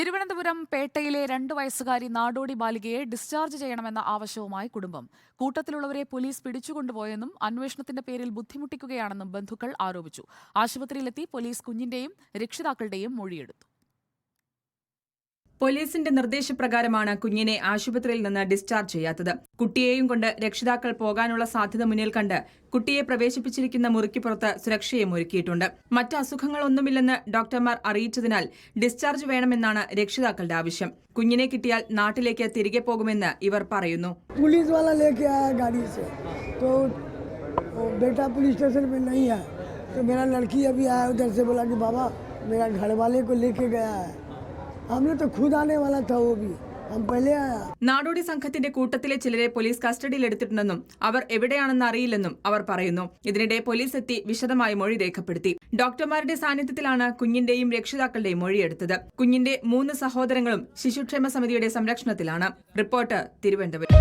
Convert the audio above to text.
തിരുവനന്തപുരം പേട്ടയിലെ രണ്ടു വയസ്സുകാരി നാടോടി ബാലികയെ ഡിസ്ചാർജ് ചെയ്യണമെന്ന ആവശ്യവുമായി കുടുംബം. കൂട്ടത്തിലുള്ളവരെ പോലീസ് പിടിച്ചുകൊണ്ടുപോയെന്നും അന്വേഷണത്തിന്റെ പേരിൽ ബുദ്ധിമുട്ടിക്കുകയാണെന്നും ബന്ധുക്കൾ ആരോപിച്ചു. ആശുപത്രിയിലെത്തി പോലീസ് കുഞ്ഞിന്റെയും രക്ഷിതാക്കളുടെയും മൊഴിയെടുത്തു. പോലീസിന്റെ നിർദ്ദേശപ്രകാരമാണ് കുഞ്ഞിനെ ആശുപത്രിയിൽ നിന്ന് ഡിസ്ചാർജ് ചെയ്യാത്തത് കുട്ടിയെയും കൊണ്ട് രക്ഷിതാക്കൾ പോകാനുള്ള സാധ്യത മുന്നിൽ കണ്ട് കുട്ടിയെ പ്രവേശിപ്പിച്ചിരിക്കുന്ന മുറിക്ക് പുറത്ത് സുരക്ഷയും ഒരുക്കിയിട്ടുണ്ട് മറ്റ് അസുഖങ്ങളൊന്നുമില്ലെന്ന് ഡോക്ടർമാർ അറിയിച്ചതിനാൽ ഡിസ്ചാർജ് വേണമെന്നാണ് രക്ഷിതാക്കളുടെ ആവശ്യം കുഞ്ഞിനെ കിട്ടിയാൽ നാട്ടിലേക്ക് തിരികെ പോകുമെന്ന് ഇവർ പറയുന്നു पुलिस वाला लेके आया गाड़ी से तो वो बेटा पुलिस स्टेशन में नहीं है तो मेरा लड़की अभी आया उधर से बोला कि बाबा मेरा घर वाले को लेके गया है हमने तो खुद आने वाला था वो भी हम पहले आया നാടോടി സംഘത്തിന്റെ കൂട്ടത്തിലെ ചിലരെ പോലീസ് കസ്റ്റഡിയിലെടുത്തിട്ടുണ്ടെന്നും അവർ എവിടെയാണെന്ന് അറിയില്ലെന്നും അവർ പറയുന്നു ഇതിനിടെ പോലീസ് എത്തി വിശദമായ മൊഴി രേഖപ്പെടുത്തി ഡോക്ടർമാരുടെ സാന്നിധ്യത്തിലാണ് കുഞ്ഞിന്റെയും രക്ഷിതാക്കളുടെയും മൊഴിയെടുത്തത് കുഞ്ഞിന്റെ മൂന്ന് സഹോദരങ്ങളും ശിശുക്ഷേമ സമിതിയുടെ സംരക്ഷണത്തിലാണ് റിപ്പോർട്ട് തിരുവനന്തപുരം